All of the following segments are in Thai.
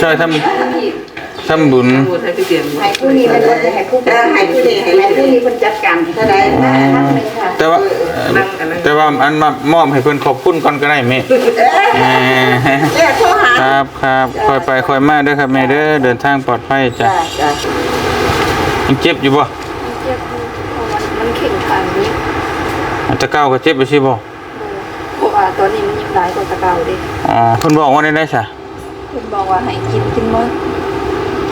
ช่วยทำทำบุญพูดให้พี่เตียนให้ผู้นี้เป็นคนให้ผู้ให้ผู้นี้ให้ผู้นี้คนจัดการเท่าไหร่นะนับหนึ่งค่ะแต่ว่าแต่ว่าอันมามอบให้เพื่อนขอบคุณก่อนก็ได้แม่เอ่อเนี่ยโทรหาครับครับคอยไปคอยมาด้อครับแม่เด้อเดินทางปลอดภัยจ้ะจ้าจ้ายังเจ็บอยู่บ่เจ็บมันเข่งขันนี้อาจะก้าวก็เจ็บไปสิบ่เพราะว่าตอนนี้มันยิ่งร้ายกว่าตะเกาเด็กอ๋อเพิ่นบอกว่าได้ได้ะ คุณบอกว่าให้กินกินมื้อ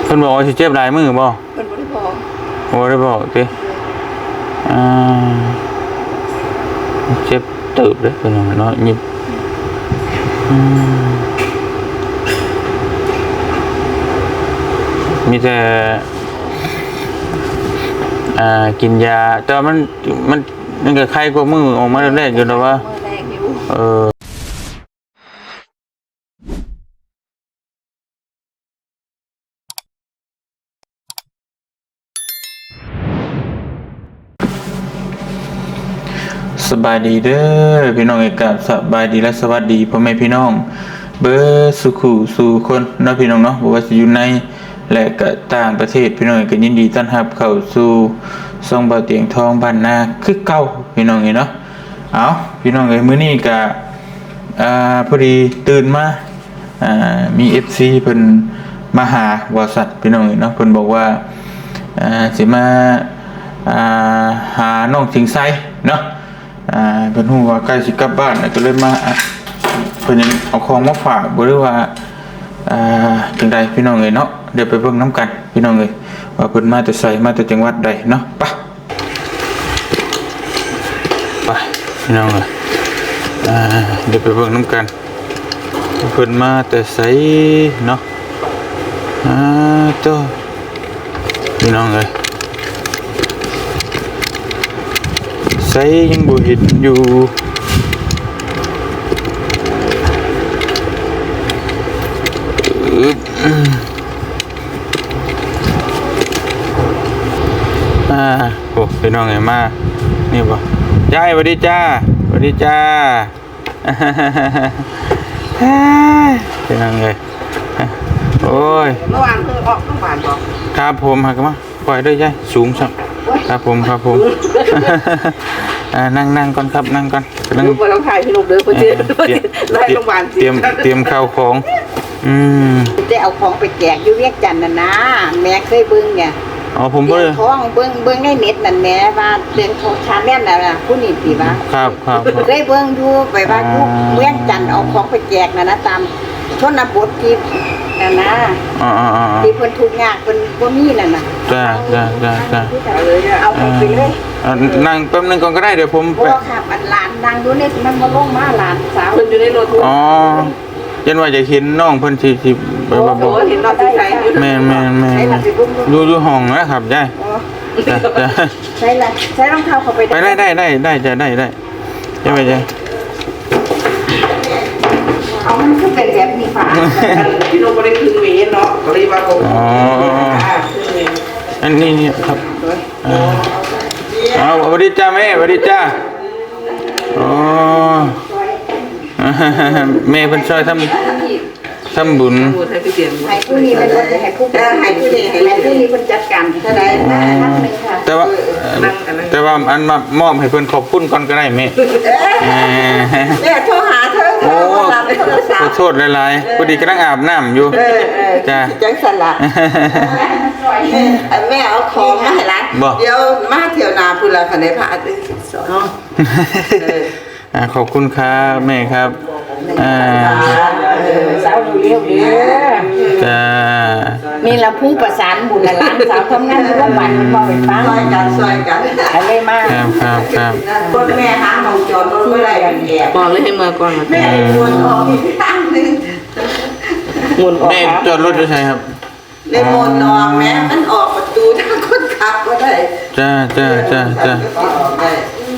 เพิ่นบอกว่าสิเจ็บหลายมื้อบ่เป็นบริบอกบ่ได้บอกติอ่าเจ็บเติบเด้อเพิ่นว่าเนาะยิบอืมมีแต่อ่ากินยาแต่ว่ามันมันมันก็ไข้กว่ามือออกมาแรกๆอยู่แล้วว่ามื้อแรกอยู่เออ บายดีเด้อพี่น้องเอกกับสบายดีและสวัสดีพ่อแม่พี่น้อง เบอร์สุขูสู่คนเนาะพี่น้องเนาะบ่ว่าจะอยู่ในและก็ต่างประเทศพี่น้องเอกก็ยินดีต้อนรับเข้าสู่ซองเบาเตียงทองบ้านนาคือเก่าพี่น้องเอเนาะเอาพี่น้องเอ้ยมื้อนี้ก็อ่าพอดีตื่นมาอ่ามี FC เพิ่นมาหาบริษัทพี่น้องเนาะเพิ่นบอกว่าอ่าสิมาอ่าหาน้องสิงไซเนาะ อ่าเพิ่นฮู้ว่าใกล้สิกลับบ้านแล้วก็เลยมาอะเพิ่นยังเอาของมาฝากบ่รู้ว่าอ่าจังใดพี่น้องเอ้ยเนาะเดี๋ยวไปเบิ่งนํกันพี่น้องเอ้ยว่าเพิ่นมาแต่ไสมาแต่จังหวัดใดเนาะไปไปพี่น้องเอ้ยอ่าเดี๋ยวไปเบิ่งน้ำกันเพิ่นมาแต่ไสเนาะอ่าตัวพี่น้องเอ้ย สยังบ่เห็นอยู่อึ๊บอืมอ่าโอ้พี่น้องเอ้ยมานี่บ่ยายสวัสดีจ้าสวัสดีจ้าพี่น้องเอ้ยโอ้ยเมื่อวานเพิ่งออกโรงพยาบาลบอกครับผมหักมาปล่อยด้วยยายสูงสักครับผมครับผม อ่านั่งนั่งก่อนครับนั่งก่อนกำลัง ลูกมาต้องถ่ายพี่ลูกเด้อเอ่เพื่ออนเตรียมไล่โรงพยาบาลเตรียมเตรียมข้าวของ อืมได้เอาของไปแจกอยู่เวียงจันทน์น่ะนะแม่เคยเบิ่งเนี่ยอ๋อผมบ่เรื่ได้องท้องเบิ่งเบิ่งในเน็ตนั่นแหม่ว่าเรื่องของชาแนลน่ะนะผู้นี่สิว่าครับครับครับ เคยเบิ่งอยู่ไปว่าอยู่อ่าเวียงจันทน์เอาของไปแจกน่ะนะตาม ชนบทที่นั่นนะอ๋ออ๋ออ๋อที่เพิ่นทุกข์ยากเพิ่นบ่มีนั่นน่ะจ้าจ้าจ้าจ้าเอาเลยเอาไปเลยอ่านั่งแป๊บนึงก่อนก็ได้เดี๋ยวผมบ่ไปครับอันหลานนั่งอยู่ในมันบ่ลงมาหลานสาวเพื่อนอยู่ในรถทุกอ๋อยันว่าจะเห็นน้องเพิ่นสิสิไปว่าบโอ้อกเห็นนอนที่ใส่อยู่แม่นแม่นแม่นใช้แม่ละนสิบุ้มอยู่อยู่ห้องนะครับยายอ๋อจ้าจ้าใช้ละใช้รองเท้าเข้าไปไปได้ได้ได้ได้จะได้ได้ใช่ไหมจ๊ะ เอามันคือเป็นแบบนี้ฝาพี่ลูกไม่ได้ครึ่งเมตรเนาะก็เลยว่าโอ้อ๋ออันนี้เนี่ยครับอ่าเอาสวัสดีจ้าแม่สวัสดีจ้าอ๋อแม่เป็นช่วยทำทำบุญพูดให้พี่เตียนให้ผู้นี้เป็นคนให้ผู้ให้ผู้นี้ให้ผู้นี้คนจัดการเท่าไหร่นะนับหนึ่งค่ะแต่ว่าแต่ว่าอันมามอบให้เพิ่นขอบคุณก่อนก็ได้แม่เอ่อเนี่ยโทรหาเธอโอ้รับโทรศั ขอพท์โทษหลายๆพอดีกำลังอาบน้ำอยู่เออเออจ้า จังสละแม่เอาของมาให้ร้านบ่ เดี๋ยวมาเที่ยวนาพุ่นละคันได้พาไปสอนอ่าขอบคุณครับแม่ครับอ่าสาวเลี้ยวเด้อจ้านี่ละผู้ประสานบุญหลานสาวทำงานร่วมบันมาไปฟังซอยกันซอยกันอะไรมาครับครับครับ คนแม่หาของจอดรถไม่ได้กันแอบบอกเลยให้มาก่อนแม่ได้มวนออกอีกทาง หนึงหมุนออกแม่จอดรถด้วยใช่ครับได้มวนออกแม่มันออกประตูทางคนขับก็ได้จ้าจ้าจ้าจ้า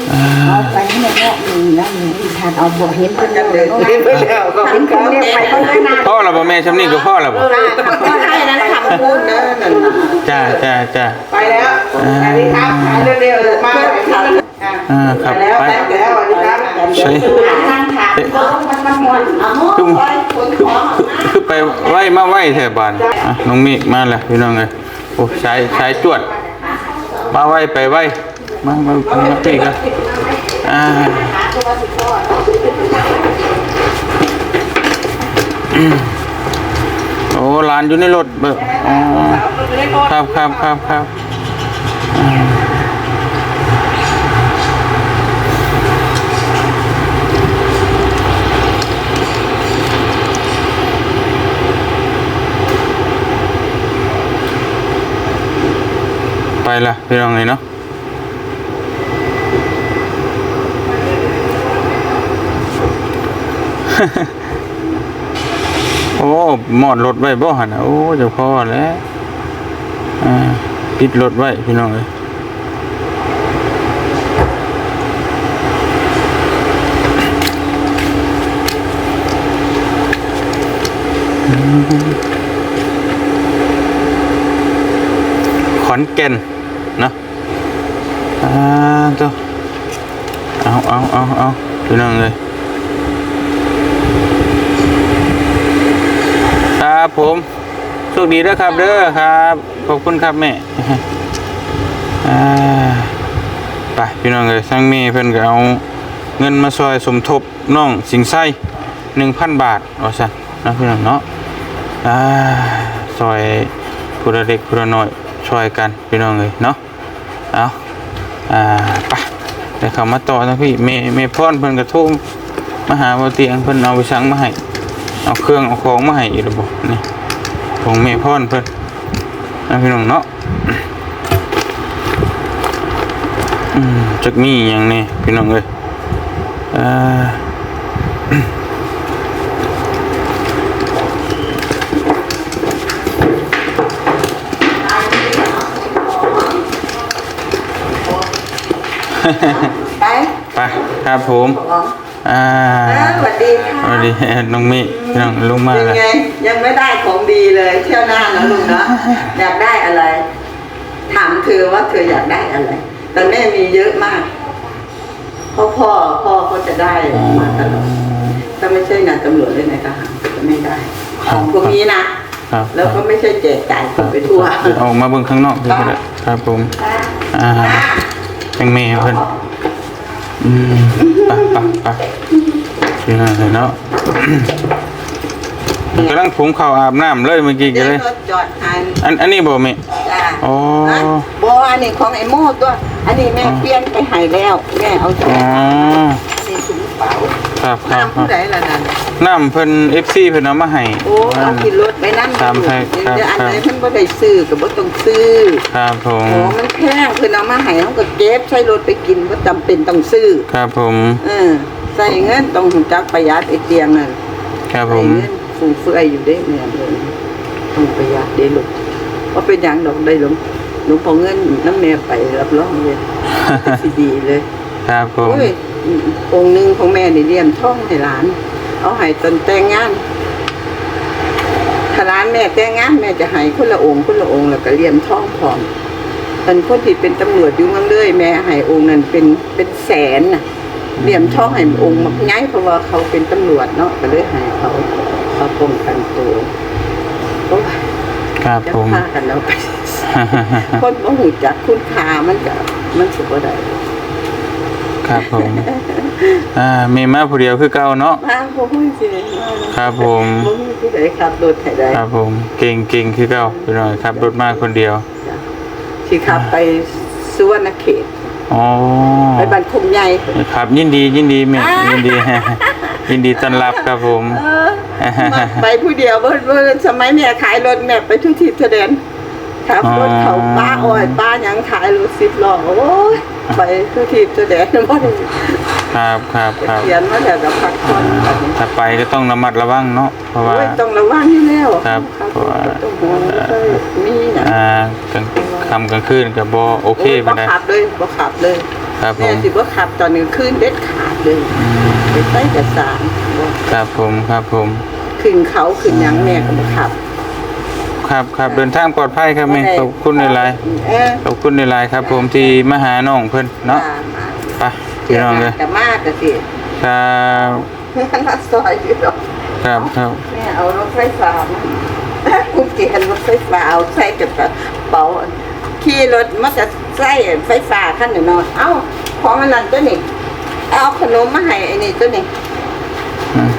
เอาไปนี่แม่นี่นะนี่ทานเอาบ่เห็นเพิ่นเลยเห็นไปแล้วก็เห็นเพิ่นเรียกไปเพิ่นได้นานพ่อเราบ่แม่ชำนี่ก็พ่อเราบ่ก็ให้นั้นคำพูดนะนั่นน่ะจ้าจ้าจ้าไปแล้วสวัสดีครับขายเร็วๆมาอ่าครับแล้วไปแล้วสวัสดีครับใช่ทางทางมันมันหม คือคือคือไปไหวมาไหวแถวบ้านอะน้องมิกมาแล้วพี่น้องเอ้ยโอ้สายสายจวด มาไหวไปไหวมามามาพี่กันอ่าอืมโอ้หลานอยู่ในรถเบอร์อ๋อครับครับครับครับ ไปละพี่น้องเลยเนาะโอ้หมอดรถไว้บ่หันนะโอ้จ้าพ่อแล้วปิดรถไว้พี่น้องเอ้ยขอนแก่น เนาะอ่าเจ้าเอาเอาเอาเอาพี่น้องเลยครับผมโชคดีด้วยครับเด้อครับ ขอบคุณครับแม่อ่าไปพี่น้องเลยทั้งแม่เพิ่นก็เอาเงินมาซอยสมทบน้องสิงไส้หนึ่งพันบาทเอาซะนะพี่น้องเนาะอ่าซอยผู้ละเด็กผู้ละน้อยช่วยกันพี่น้องเลยเนาะ เอาอ่าไปเดี๋ยวเขามาต่อนะพี่เมเมพอนเพิ่นกระทุ่มมาหาบเตียงเพิ่นเอาไปชังมาให้เอาเครื่องเอาของมาให้อีกระบบนี่ของเมพอนเพิ่นนะพี่น้องเนาะอืมจักมีอย่างนี้พี่น้องเอ้ยอ่า ไปไปครับผมอ่าสวัสดีค่ะสวัสดีน้องเมฆพี่น้องลงมาเป็นแล้วไงยังไม่ได้ของดีเลยเที่ยวหน้านะลุงนะอยากได้อะไร ถามเธอว่าเธออยากได้อะไร แต่แม่มีเยอะมากเพราะพ่อพ่อเขาจะได้มาตลอดถ้าไม่ใช่งานตำรวจเลยในทหารก็จะไม่ได้ของพวกนี้นะครับแล้วก็ไม่ใช่แจกจ่ายคนไปทั่วออกมาเบิ่งข้างนอกพี่ก็ได้ครับผมอ่า แตงเมย์เพิ่นอืมไปไปไปพี่น้องเลยเนาะ กำลังผมเข้าอาบน้ำเลยเมื่อกี้ก็เดี๋ยวเลย รถจอดทันอันอันนี้บ่แม่ จ้าอ๋อ นะบออันนี้ของไอ้โม่ตัว อันนี้แม่เปลี่ยนไปให้แล้ว แม่เอาอ๋ออันนี้ถุงเปล่า ครับครับน้ำครัผู้บใดล่ะนั่นน้ำเพิ่น FC เพิ่นเอามาให้ โอ้เอากินรถไปนั่งตามไทยครับเดี๋ยวอันครับไหนเพิ่นบ่ได้ซื้อก็บ่ต้องซื้อครับผมโอ้มันแพงเพิ่นเอามาให้เฮาก็เก็บใช้รถไปกินบ่จำเป็นต้องซื้อ ครับผมเออ ใส่เงินต้องรู้จักประหยัดไอ้เตียงนั่นครับผใส่มเงินฟุ่มเฟือยอยู่เด้แม่เลยต้องประหยัดเด้ลูกบ่เป็นหยังดอกได้หลวงหลวงพ่อเงินน้ำแม่ไปรับรองเลย สิดีเลย ครับผมโอ้ย องค์หนึ่งของแม่นี่เลี้ยมท่องให้หลาน เอาให้ตนแต่งงานถ้าหลานแม่แต่งงานแม่จะให้คนละองค์คนละองค์แล้วก็เลี้ยมท่องพร้อมตอนคนที่เป็นตำรวจอยู่เมืองเลยแม่ให้องค์นั้นเป็นเป็นแสนน่ะเลี้ยมท่องให้องค์มักง่ายเพราะว่าเขาเป็นตำรวจเนาะก็เลยให้เขาเขาป้องกันตัวโอ้ยครับจะผมพากันแล้วไปคนบ่หูจักคุณค่ามันก็มันสุบ่ได้ ครับผมอ่ามีมาผู้เดียวคือเก่าเนาะมาบ่ฮู้สิได้มาครับผมบ่มีผู้ใดขับรถให้ได้ครับผมเก่งเก่งคือเก่าพี่น้องครับรถมาคนเดียวจ้ะสิขับไปสุวรรณเขต อ๋อไปบ้านคงใหญ่ครับ ยินดียินดีแม่ยินดี ยินดีต้อนรับครับผมมาไปผู้เดียวเบิ่เบิ่สมัยแม่ขายรถแม่ไปทุกทิศแสดงขับรถเขาป้าอ้อยป้าหยังขายรถ10ล้อโอ้ย ไปทุกทิศแสดงบ่ได้ครับครับครับเขียนมาแล้วก็พักผ่อนบัดนี้ถ้าไปก็ต้องระมัดระวังเนาะเพราะว่าโอ้ยต้องระวังอยู่แล้วครับขัเพราะว่าต้องห่วงเลยมีหยังอ่ากลางค่ำกลางคืนกับบอโอเคโอ้ยปาบ่นใดขับเลยบ่ขับเลยครับผแม่มสิบ่ขับตอนกลางคืนเด็ดขาดเลยไปใต้กระสานบ่ครับผมครับผมขึ้นเขาขึ้นหยังแม่ก็บ่ขับ ครับครับเดินทางปลอดภัยครับแม่ขอบคุณในไลน์เออขอบคุณในไลน์ครับ ผมที่มาหาน้องเพิ่นเนาะมามาไปพี่น้องเลยจะมากก็สิครับมาซอยอยู่หรอกครับครับแม่เอารถไฟฟ้ามาคุณเกียนรถไฟฟ้าเอาใส่กระเป๋าขี่รถมันจะใส่ไฟฟ้าขั้นหนึ่งเนาะเอ้าของมันนั่นตัวนี้เอาขนมมาให้ไอ้นี่ตัวนี้อืม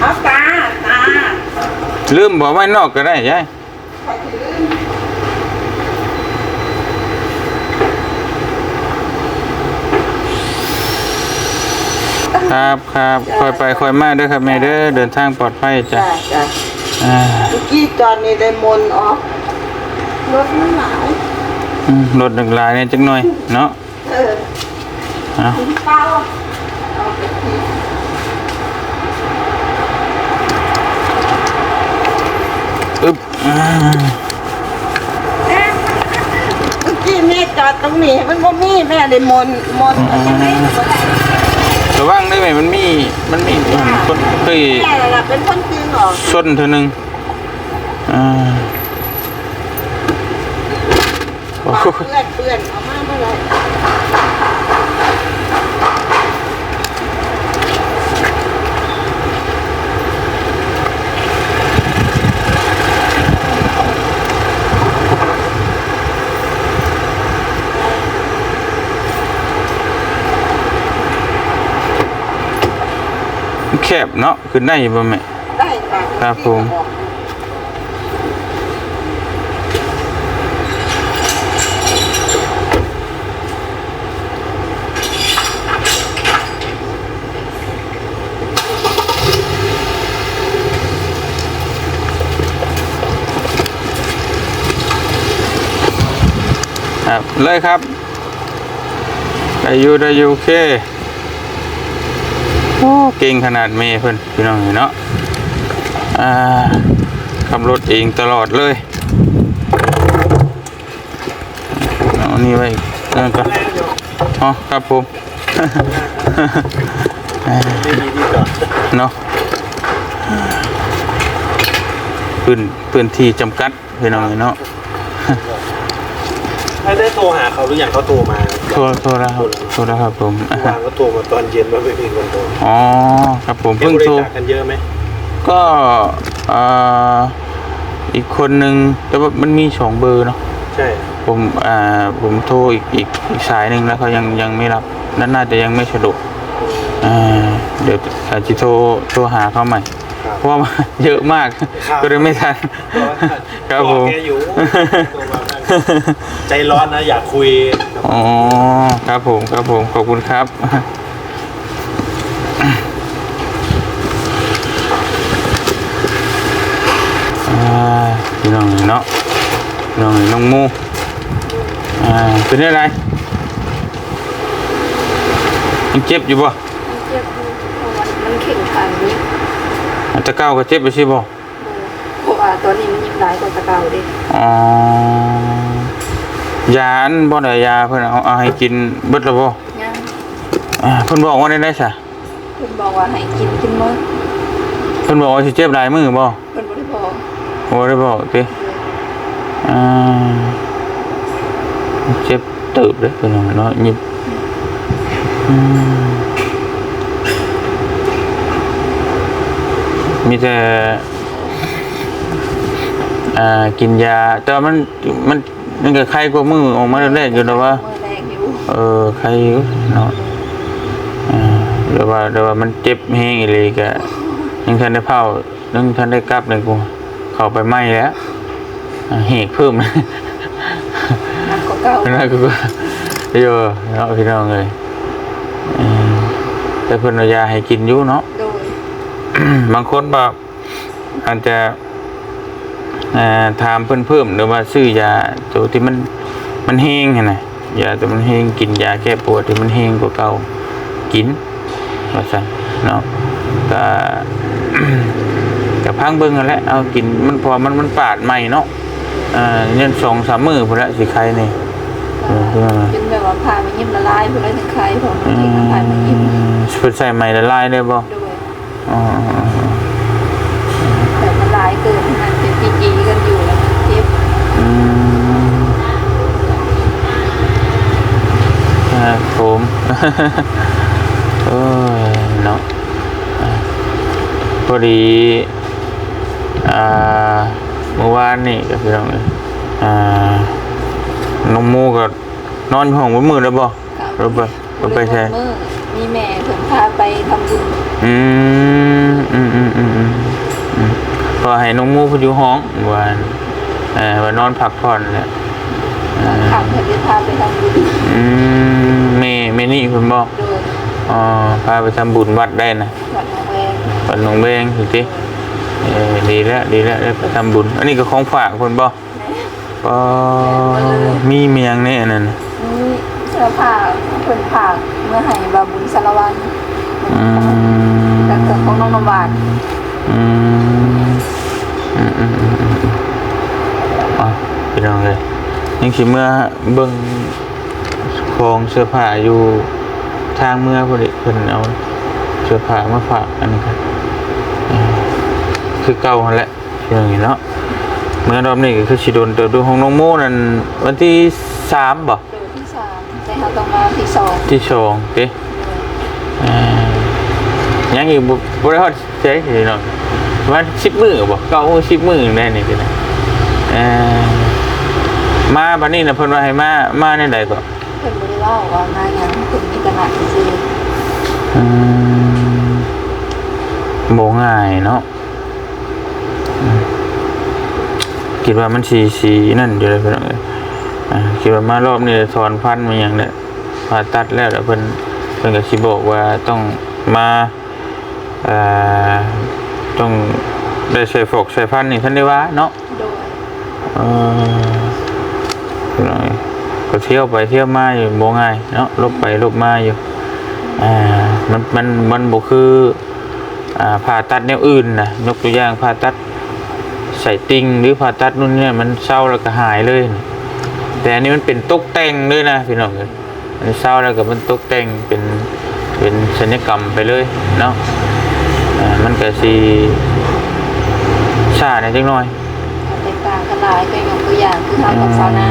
เอาตาตา ลืมบอกไว้นอกก็ได้ยายครับครับค่อยไปค่อยมาเด้อครับแม่เด้อเดินทางปลอดภัยจ้ะจ้าจ้าอ่าเมื่อกี้จอนนี่ได้มนต์ออกรถมันหลายอืมรถหนึ่งลายเนี่ยจังหน่อยเนาะเออ เอาถึงเป้าเอาไปที อึ๊บอ่า เมื่อกี้แม่จอดตรงนี้มันบ่มีแม่ได้มนมนเอาจังได๋ก็บ่ได้ระวังได้ไหมมันมีมันมีคนเคยแม่ล่ะเป็นคนจริงออกชนเธอหนึ่งอ่าโอ้ปากโหเปื้อนเปื้อนเอามาบ่ได้ บเนาะขึ้นได้อยู่บ่แม่ ได้ค่ะครับผม ครับเลยครับได้อยู่ได้อยู่โอเคโอ้เก่งขนาดเมย์เพิ่อนพี่น้องเห็นเนาะอ่าขับรถเองตลอดเลยเอานี่ไว้นั่นก่อนอ๋อครับผมเนาะพื้นพื้นที่จำกัดพี่น้องเนาะไม่ได้โทรหาเขาหรือยังเขาโทรมา โทษโทษแล้วครับโทษแล้วครับผมอะวางก็โทรมาตอนเย็นว่าไม่มีคนโทรอ๋อครับผมเพิ่เพิ่งงบริโทรจาคกันเยอะไหมก็อ่าอีกคนนึงแต่ว่ามันมีสองเบอร์เนาะใช่ผมอ่าผมโทรอีกอีกอีกสายหนึ่งแล้วเขายังยังไม่รับนั่นน่าจะยังไม่สะดวกอ่าเดี๋ยวอาจจะโทรโทรหาเขาใหม่ครับเพราะว่าเยอะมากครับก็เลยไม่ทันครับผม อกแกอยู่โทรมาบ้างใจร้อนนะอยากคุยอ๋อครับผมครับผมขอบคุณครับอ่าพี่น้องเนาะพี่น้องน้องมูอ่าเป็นอะไรยังเจ็บอยู่บ่มันเจ็บอยู่เพราะว่ามันเข่งขันนี้อาจจะก้าวก็เจ็บไปใช่บ่เพราะว่าตอนนี้มันยิ่งหลายกว่าแตะเก่าเด้อ๋อ ยาอันบ่ได้ยาเพิ่นเอาเอาให้กินเบิดแล้วบ่ยังอ่าเพิ่นบอกว่าได้ได้ซะเพิ่นบอกว่าให้กินกินมื้อเพิ่นบอกว่าสิเจ็บหลายมื้อบ่เพิ่นบ่ได้บอกบ่ได้บอกติอ่าเจ็บตืบเลยเป็นไงเนาะยิบอืมมีแต่อ่ากินยาแต่ว่ามันมัน มันก็ไข้กว่ามือออกมาแรกๆอยู่แล้วว่ามื้อแรกอยู่เออไข้อยู่เนาะอ่าแต่ว่าแต่ว่ามันเจ็บแห้งอีหลีกะยังทันได้เผายังทันได้กลับเลยกูเข้าไปไหม้แล้วอ่าเหกเพิ่มหนักกว่าเก่านั่นก็โยเนาะพี่น้องเลยเออแต่เพิ่นเอายาให้กินอยู่เนาะโดยบางคนแบบอาจจะเอ่อ ถามเพิ่นเพิ่มหรือว่าซื้อยาตัวที่มันมันแห้งหั่นน่ะยาตัวมันแห้งกินยาแก้ปวดที่มันแห้งกว่าเก่ากินว่าซั่นเนาะก็ก็พังเบิ่งกันแหละเอากินมันพอมันมันปาดใหม่เนาะอ่าเนี่ยสองสามมื้อพุ่นละสิใครนี่เออพี่น้องจนแบบว่าผ่ามันยิ้มละลายพุ่นเลยถึงใครเพราะมันเข่งมันผ่ามันยิ้มเพิ่นใส่ใหม่ละลายได้บ่โดยอ๋อ กันอยู่แล้วทิพย์อืมครับผม เออเนาะอ่พอดีอ่าเมื่อวานนี่ก็พี่น้องเอ้ยอ่าน้องโมก็นอนห้องบนมือแล้วบ่หรือไปหรือไปใช่ มีแม่ผมพาไปทำบุญ อืมอืมอืมอืมอืม ก็ให้น้องหมูเพิ่นอยู่ห้องเมื่อวานเออว่านอนพักผ่อนแหละขับเพิ่นได้พาไปทำบุญอืมเมเมนี่เพิ่นบอกโดยอ๋อพาไปทำบุญวัดได้นะวัดหนองแวงวัดหนองแบงสิเออดีแล้วดีแล้วได้ไปทำบุญ อันนี้ก็ของฝากเพิ่นบ่ปอมีเมียงแน่นั่นน่ะนี่เสื้อผ้าเพิ่นผากเมื่อให้บาบุญสารวัตรอืมแล้วก็ของน้องน้ำหวานอืมอืมอืมอืมอืมอะพี่น้องเลย ยังสิเมื่อเบิ่งของเสื้อผ้าอยู่ทางเมื่อพอดีเพิ่นเอาเสื้อผ้ามาฝากอันนี้ครับอืมคือเก่าหั่นแหละอย่างนี้เนาะเมื่อรอบนี้ก็คือสิโดนเติบดูของน้องโมนั่นวันที่สามบ่โดยที่สามแต่เขาต้องมาที่สองที่สองเด้อ่ายังอีกบ่บ่ได้ฮอดเจ๊สิเนาะประมาณ10มื้อบ่เก้ามื้อ10มื้อแน่นี่สินะเอ่อ มาบัดนี้น่ะเพิ่นว่าให้มา มาในใดก็เพิ่นบ่ได้เล่าว่ามาหยังเพิ่นมีขนาดซื่ออืมบ่ง่ายเนาะอืมคิดว่ามันสีสีนั่นอยู่เลยเพิ่นเอ้ยอ่าคิดว่ามารอบนี้ถอนฟันมาหยังเนี่ยผ่าตัดแล้วแล้วเพิ่นเพิ่นก็สิบอกว่าต้องมาเอ่อต้องได้ใส่ฟอกใส่ฟันนี่ท่านได้ว่าเนาะโดย เออพี่น้อย ก็เที่ยวไปเที่ยวมาอยู่บ่ง่ายเนาะลบไปลบมาอยู่อ่ามันมันมันบ่คืออ่าผ่าตัดแนวอื่นนะยกตัวอย่างผ่าตัดใส่ติ่งหรือผ่าตัดนู่นเนี่ยมันเศร้าแล้วก็หายเลย แต่อันนี้มันเป็นตกแต่งเลยนะพี่น้องเอ้ยอันเศร้าแล้วก็มันตกแต่งเป็นเป็นศัลยกรรมไปเลยเนาะอ่ามันก็สิช้าหน่ยจังหน่อยแตกต่างกันหลายก็ยกตัวอย่างคือเฮากับชาวนา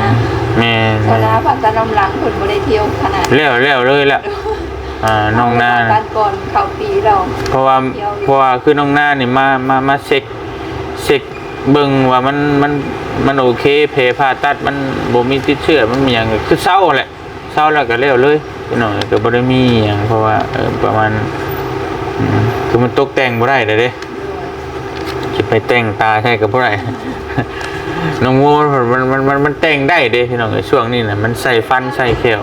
แม่นชาวนาผ่านตาน้ำหลังเพิ่นบ่ได้เที่ยวขนาดแล้วแล้วเลยละอ่าน้องหน้าเรน่ะการก่อนเข้าปีเราเพราะว่าเพราะว่าคือน้องหน้านี่มามามาเช็คเช็คเบิ่งว่ามันมันมันโอเคเพผ่าตัดมันบ่มีติดเชื้อมันมีหยังคือเศร้าแหละเศร้าแล้วก็แล้วเลยพี่น้องก็บ่ได้มีหยังเพราะว่าเออประมาณอืมคือมันตกแต่งบ่ได้เด้เด้สิไปแต่งตาใช่ก็บ่ได้ น้องโมมันมันมันมันแต่งได้เด้พี่น้องเอ้ช่วงนี้นะมันใส่ฟันใส่แขว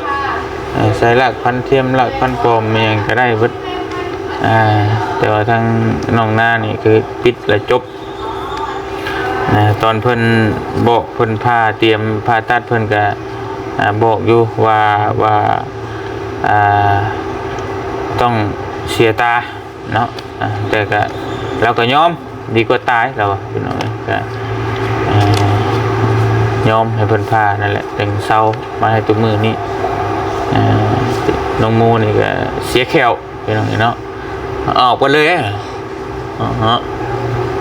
เอ่อใช้หลักพันเทียมหลักพันปลอมมันยังก็ได้เบิดอ่าแต่ว่าทางน้องหน้านี่คือปิดและจบนะตอนเพิ่นบอกเพิ่นพาเตรียมพาตัดเพิ่นก็บอกอยู่ว่าว่าอ่าต้องเสียตาเนาะแต่ก็เราก็ยอมดีกว่าตายเราพี่น้องก็ ยอมให้เพิ่นพานั่นแหละถึงเศร้ามาให้ตุกมือนี้อ่าน้องโมนี่ก็เสียแขวพี่น้องเนาะออกไปเลยอะอ๋อฮะ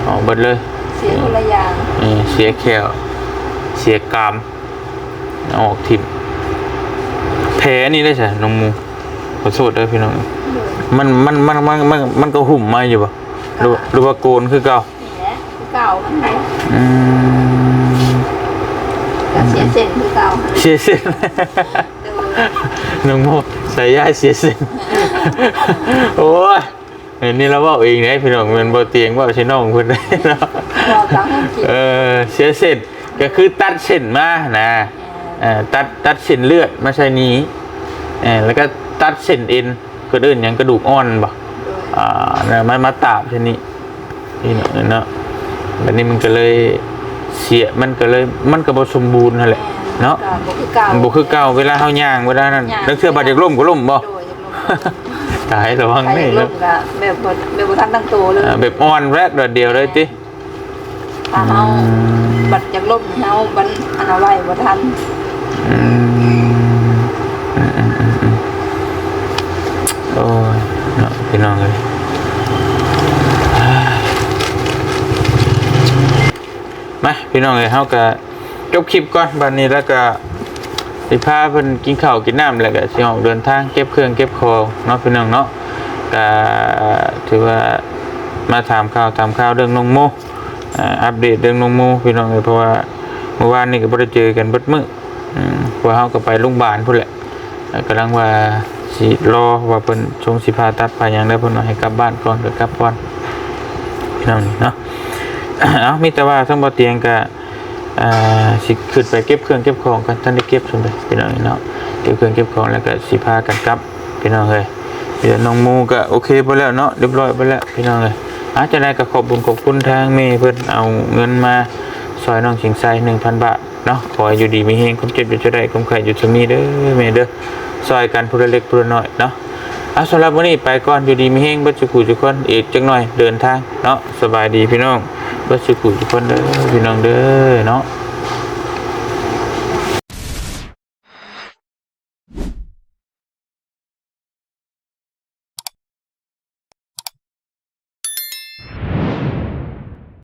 ออกไปเลย เสียคนละอย่างเออเสียแขวเสียกรามออกทิมแผลนี่ได้ใช่น้องโมขอโทษด้วยพี่น้องมันมันมันมันมันมันก็หุ่มมาอยู่ปะหรือหรือว่าโกนคือเก่านี่แหละคือเก่ามันไหนอืมก็ เสียเส้นคือเก่าเสียเส้นโดยน้องโมใส่ย่ายเสียเส้นโอ้ยเห็นนี่เราบอกเองนะพี่น้องมันบ่เตียงว่าใช่น้องเพิ่นได้เนาะบอกจังให้กินเออเสียเส้นก็คือตัดเส้นมานะเออตัดตัดเส้นเลือดมาใช่นี้เออแล้วก็ตัดเส้นเอ็นก็เดินหยังกระดูกอ่อนบ่โดยอ่านะมันมาตาบเช่นนี้นี่เนาะเนาะแบบนี้มันก็เลย เสียมันก็เลยมันก็บ่สมบูรณ์นั่นแหละเนาะก็บ่คือเก่ามันบ่คือเก่าเวลาเฮาย่างเวลานั้นย่างแล้วเชื่อบาดจากล่มก็ล่มบ่โดยจากลมตายระวังใครนี่ลเนาะมก็แบบบ่แบบบ่ทันตั้งโตเลยอ่าแบบอ่อนแรกเดียวเลยติถ้าเฮาบัดจากลมเฮาบันอันเอาไว้บ่ทันอืมอืมอืมอืมอืมโอ้ยเนาะพี่น้องเอ้ย มาพี่น้องเอ้ยเฮาก็จบคลิปก่อนบัดนี้แล้วก็สิพาเพิ่นกินข้าวกินน้ำแล้วก็สิออกเดินทางเก็บเครื่องเก็บของเนาะพี่น้องเนาะก็ถือว่ามาถามข่าวถามข่าวเรื่องน้องโมอัปเดตเรื่องน้องโมพี่น้องเลยเพราะว่าเมื่อวานนี่ก็บ่ได้เจอกันเบิดมื้ออืมเพว่าเฮาก็ไปโรงพยาบาลพุ่นแหละเอ่อกำลังว่าสิรอว่าเพิ่นชงสิพาตัดพาหยังได้เพิ่นให้กลับบ้านก่อนก็กลับก่อนพี่น้องนี่เนาะ เอามีแต่ว่าทั้งบ่เตียงก็สิขึ้นไปเก็บเครื่องเก็บของกันท่านได้เก็บซั่นเด้อพี่น้องเนาะเก็บเครื่องเก็บของแล้วก็สิพากันกลับพี่น้องเอ้ยเดี๋ยวน้องมูก็โอเคไปแล้วเนาะเรียบร้อยไปแล้วพี่น้องเลยอาจจะได้ก็ขอบบุญขอบคุณทางเมย์เพื่อนเอาเงินมาซอยน้องชิงไซหนึ่งพันบาทเนาะขออยู่ดีมีเฮงคุ้มเจ็บอยู่จะได้คุ้มไข่อยู่จะมีเด้อเมย์เด้อซอยกันพูดเล็กพูดน้อยเนาะเอาสำหรับวันนี้ไปก่อนอยู่ดีมีเฮงบัดจุกุจุกคนอีกจังหน่อยเดินทางเนาะสบายดีพี่น้อง บัดจุกุทุกคนเด้อพี่น้องเด้อเนาะ